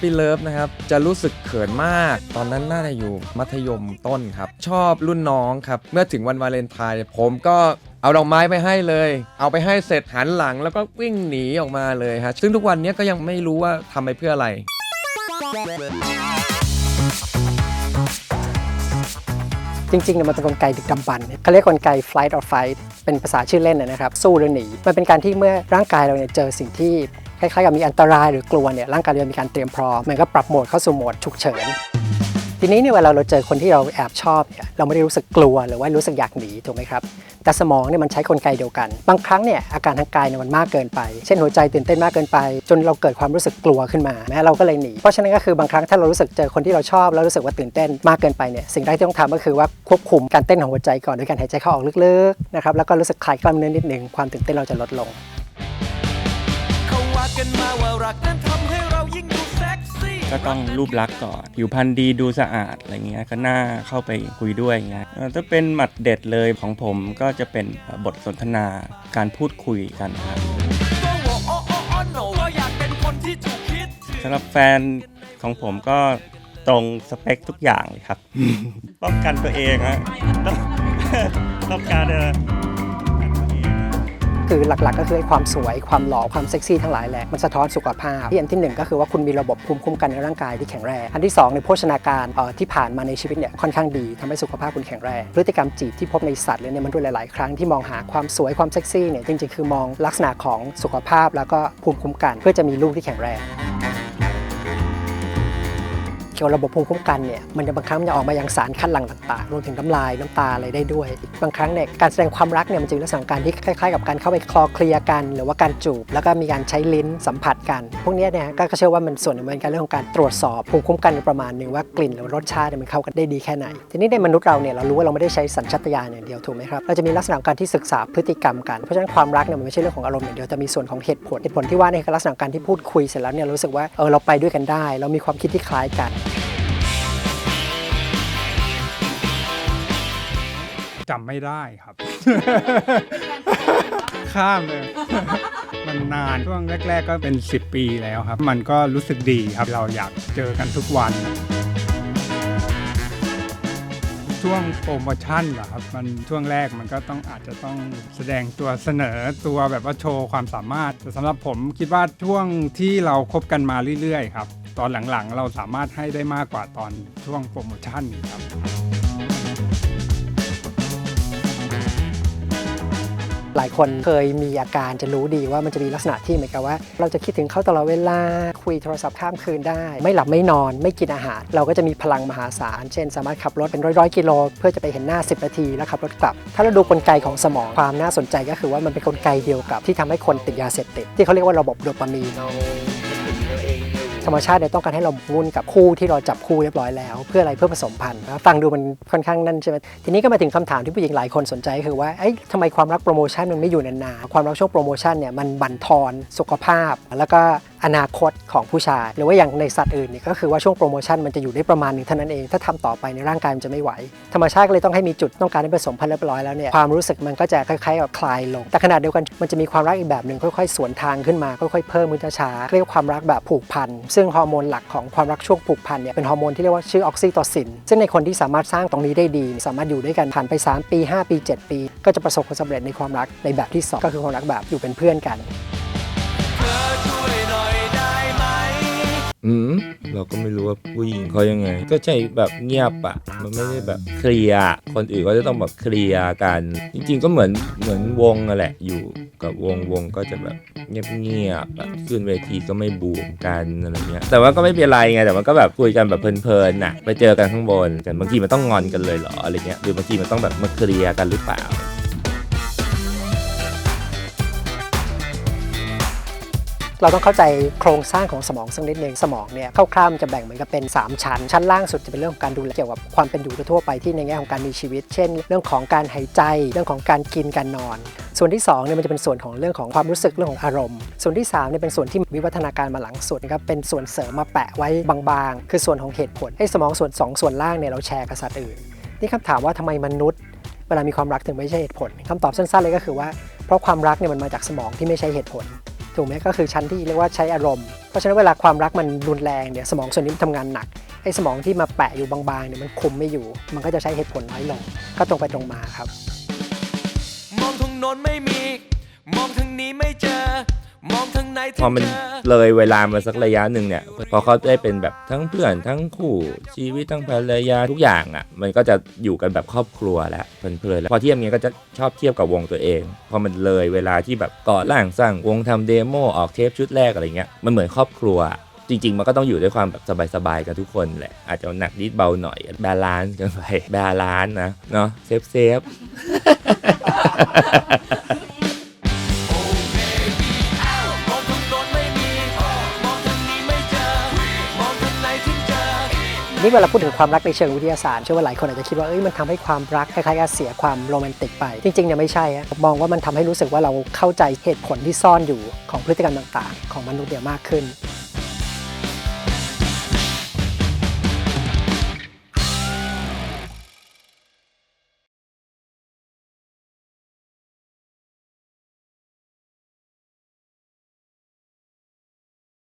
ปี้เลิฟนะครับ จะรู้สึกเขินมาก ตอนนั้นน่าจะอยู่มัธยมต้นครับ ชอบรุ่นน้องครับ เมื่อถึงวันวาเลนไทน์ผมก็เอาดอกไม้ไปให้เลย เอาไปให้เสร็จหันหลังแล้วก็วิ่งหนีออกมาเลยฮะซึ่งทุกวันนี้ก็ยังไม่รู้ว่าทำไปเพื่ออะไร จริงๆเนี่ยมันเป็นกลไกดึกดำบรรพ์เขาเรียกกลไก flight or fight เป็นภาษาชื่อเล่นนะนะครับ สู้หรือหนี มันเป็นการที่เมื่อร่างกายเราเนี่ยเจอสิ่งที่ คล้ายๆกับมีอันตรายหรือกลัวเนี่ยร่างกายเรามีการเตรียมพร้อมมันก็ปรับโหมดเข้าสู่โหมดฉุกเฉินทีนี้เนี่ยเวลาเราเจอคนที่เราแอบชอบเนี่ยเราไม่ได้รู้สึกกลัวหรือว่ารู้สึกอยากหนีถูกไหมครับแต่สมองเนี่ยมันใช้กลไกเดียวกัน บางครั้งเนี่ยอาการทางกายเนี่ยมันมากเกินไป เช่นหัวใจตื่นเต้นมากเกินไป จนเราเกิดความรู้สึกกลัวขึ้นมาแม้เราก็เลยหนีเพราะฉะนั้นก็คือบางครั้งถ้าเรารู้สึกเจอคนที่เราชอบแล้วรู้สึกว่าตื่นเต้นมากเกินไปเนี่ยสิ่งแรกที่ต้องทำก็คือว่าควบคุมการเต้นของหัวใจก่อนด้วยการหายใจเข้าออกลึกๆนะครับแล้วก็รู้สึกคลายกล้ามเนื้อนิดหนึ่งความตื่นเต้นเราจะลดลง เขาว่ากันมาว่ารักนั้นทำให้เรายิ่งดูเซ็กซี่ก็ต้องรูปลักษณ์ก่อนผิวพรรณดีดูสะอาดอะไรเงี้ยก็น่าเข้าไปคุยด้วยเงี้ยเอ่อถ้าเป็นหมัดเด็ดเลยของผมก็จะเป็นเอ่อบทสนทนาการพูดคุยกันครับก็ว่าอ้ออ้ออ้อโหนก็อยากเป็นคนที่ถูกคิดถึง สำหรับแฟนของผมก็ตรงสเปคทุกอย่างเลยครับ ป้องกันตัวเองฮะต้อง ต้องการเอ่อ คือหลักๆ ก็คือความสวยความหล่อความเซ็กซี่ทั้งหลายแหละมันสะท้อนสุขภาพที่อันที่หนึ่งก็คือว่าคุณมีระบบภูมิคุ้มกันในร่างกายที่แข็งแรง อันที่สองในโภชนาการที่ผ่านมาในชีวิตเนี่ยค่อนข้างดีทำให้สุขภาพคุณแข็งแรงพฤติกรรมจีบที่พบในสัตว์เลยเนี่ยมันด้วยหลาย ๆ ครั้งที่มองหาความสวยความเซ็กซี่เนี่ยจริงๆ คือมองลักษณะของสุขภาพแล้วก็ภูมิคุ้มกัน เพื่อจะมีลูกที่แข็งแรง เกี่ยวกับระบบภูมิคุ้มกันเนี่ยมันจะบางครั้งมันจะออกมาอย่างสารคัดหลั่งต่างๆรวมถึงน้ำลายน้ำตาอะไรได้ด้วย บางครั้งเนี่ยการแสดงความรักเนี่ยมันจะเป็นลักษณะการที่คล้ายๆ กับการเข้าไปคลอเคลียกัน หรือว่าการจูบ แล้วก็มีการใช้ลิ้นสัมผัสกัน พวกนี้เนี่ยก็เชื่อว่ามันส่วนหนึ่งเป็นการเรื่องของการตรวจสอบภูมิคุ้มกันในประมาณหนึ่งว่ากลิ่นหรือรสชาติเนี่ยมันเข้ากันได้ดีแค่ไหน ทีนี้ในมนุษย์เราเนี่ยเรารู้ว่าเราไม่ได้ใช้สัญชาตญาณอย่างเดียวถูกไหมครับเราจะมีลักษณะการที่ศึกษาพฤติกรรมกันเพราะฉะนั้นความรักเนี่ยมันไม่ใช่เรื่องของอารมณ์อย่างเดียวแต่มีส่วนของเหตุผลเหตุผลที่ว่าเนี่ยคือลักษณะการที่พูดคุยเสร็จแล้วเนี่ยรู้สึกว่าเออเราไปด้วยกันได้ เรามีความคิดที่คล้ายกัน จำไม่ได้ครับ ข้ามเลยมันนานช่วงแรก ๆ ก็เป็น 10 ปีแล้วครับ มันก็รู้สึกดีครับเราอยากเจอกันทุกวัน ช่วงโปรโมชั่นเหรอครับมันช่วงแรกมันก็ต้องอาจจะต้องแสดงตัวเสนอตัวแบบว่าโชว์ความสามารถแต่สำหรับผมคิดว่าช่วงที่เราคบกันมาเรื่อยๆครับตอนหลังๆ เราสามารถให้ได้มากกว่าตอนช่วงโปรโมชั่นครับ หลายคนเคยมีอาการจะรู้ดีว่ามันจะมีลักษณะที่เหมือนกับว่า เราจะคิดถึงเขาตลอดเวลา คุยโทรศัพท์ข้ามคืนได้ ไม่หลับไม่นอน ไม่กินอาหาร เราก็จะมีพลังมหาศาล เช่น สามารถขับรถเป็นร้อยๆกิโลเพื่อจะไปเห็นหน้า 10 นาทีแล้วขับรถกลับ ถ้าเราดูกลไกของสมองความน่าสนใจก็คือว่ามันเป็นกลไกเดียวกับที่ทำให้คนติดยาเสพติดที่เขาเรียกว่าระบบโดปามีน ธรรมชาติเนี่ยต้องการให้เราหมกมุ่นกับคู่ที่เราจับคู่เรียบร้อยแล้ว เพื่ออะไรเพื่อผสมพันธุ์นะฟังดูมันค่อนข้างนั่นใช่ไหมทีนี้ก็มาถึงคำถามที่ผู้หญิงหลายคนสนใจก็คือว่าเอ้ยทำไมความรักโปรโมชั่นมันไม่อยู่นานๆความรักช่วงโปรโมชั่นเนี่ยมันบั่นทอนสุขภาพ แล้วก็ อนาคตของผู้ชาย หรือว่าอย่างในสัตว์อื่นเนี่ยก็คือว่าช่วงโปรโมชั่นมันจะอยู่ได้ประมาณหนึ่งเท่านั้นเอง ถ้าทำต่อไปในร่างกายมันจะไม่ไหว ธรรมชาติก็เลยต้องให้มีจุดต้องการให้ผสมพันธุ์เรียบร้อยแล้วเนี่ยความรู้สึกมันก็จะคล้ายๆกับคลายลง แต่ขณะเดียวกันมันจะมีความรักอีกแบบหนึ่งค่อยๆ สวนทางขึ้นมาค่อยๆเพิ่มขึ้นช้าๆเรียกว่าความรักแบบผูกพันซึ่งฮอร์โมนหลักของความรักช่วงผูกพันเนี่ยเป็นฮอร์โมนที่เรียกว่าชื่อออกซิโตซิน ซึ่งในคนที่สามารถสร้างตรงนี้ได้ดี สามารถอยู่ด้วยกันผ่านไป 3 ปี 5 ปี 7 ปี ก็จะประสบความสำเร็จในความรักในแบบที่สองก็คือความรักแบบอยู่เป็นเพื่อนกัน อืมเราก็ไม่รู้ว่าผู้หญิงเขายังไง ก็ใช่แบบเงียบอะมันไม่ได้แบบเคลียร์คนอื่นก็จะต้องแบบเคลียร์กัน จริง ๆ ก็เหมือนเหมือนวงนั่นแหละ อยู่กับวงวงก็จะแบบเงียบๆแบบขึ้นเวทีก็ไม่บูมกันอะไรเงี้ยแต่ว่าก็ไม่เป็นไรไงแต่มันก็แบบคุยกันแบบเพลินๆน่ะ ไปเจอกันข้างบนกันบางทีมันต้องงอนกันเลยเหรออะไรเงี้ยหรือบางทีมันต้องแบบมาเคลียร์กันหรือเปล่า เราต้องเข้าใจโครงสร้างของสมองสักนิดหนึ่งสมองเนี่ยคร่าวๆมันจะแบ่งเหมือนกับเป็น 3 ชั้น ชั้นล่างสุดจะเป็นเรื่องของการดูแลเกี่ยวกับความเป็นอยู่ทั่วไปที่ในแง่ของการมีชีวิต เช่น เรื่องของการหายใจ เรื่องของการกินการนอน ส่วนที่2เนี่ยมันจะเป็นส่วนของเรื่องของความรู้สึกเรื่องของอารมณ์ ส่วนที่3เนี่ยเป็นส่วนที่วิวัฒนาการมาหลังสุดนะครับเป็นส่วนเสริมมาแปะไว้บางๆ คือส่วนของเหตุผลให้สมองส่วน 2 ส่วนล่างเนี่ยเราแชร์กับสัตว์อื่นนี่คำถามว่าทำไมมนุษย์เวลามีความรักถึงไม่ใช่เหตุผลคำตอบสั้นๆเลยก็คือว่าเพราะความรักเนี่ยมันมาจากสมองที่ไม่ใช่เหตุผล ถูกไหมก็คือชั้นที่เรียกว่าใช้อารมณ์ เพราะฉะนั้นเวลาความรักมันรุนแรงเนี่ยสมองส่วนนี้มันทำงานหนักไอ้สมองที่มาแปะอยู่บางๆเนี่ยมันคุมไม่อยู่ มันก็จะใช้เหตุผลน้อยลงก็ตรงไปตรงมาครับ มองทางโน้นไม่มี มองทางนี้ไม่เจอ พถึองมันเจอเลยเวลามาสักระยะหนึ่งเนี่ย พอเขาได้เป็นแบบทั้งเพื่อนทั้งคู่ชีวิตทั้งภรรยาทุกอย่างอะ มันก็จะอยู่กันแบบครอบครัวแล้วเพลินๆแล้วพอเทียบเงี้ยก็จะชอบเทียบกับวงตัวเอง พอมันเลยเวลาที่แบบก่อร่างสร้างวงทำเดโมออกเทปชุดแรกอะไรเงี้ยมันเหมือนครอบครัวจริง ๆ มันก็ต้องอยู่ด้วยความแบบสบาย ๆ กันทุกคนแหละ อาจจะหนักนิดเบาหน่อย บาลานซ์กันไป บาลานซ์นะ เนาะเซฟเซฟ อนี่เวลาพูดถึงความรักในเชิงวิทยาศาสตร์เชื่อว่าหลายคนอาจจะคิดว่าเอ้ยมันทำให้ความรักคล้ายๆกับเสียความโรแมนติกไป จริงๆเนี่ยไม่ใช่ผมมองว่ามันทำให้รู้สึกว่าเราเข้าใจเหตุผลที่ซ่อนอยู่ของพฤติกรรมต่าง ๆ ของมนุษย์เดี่ยมากขึ้น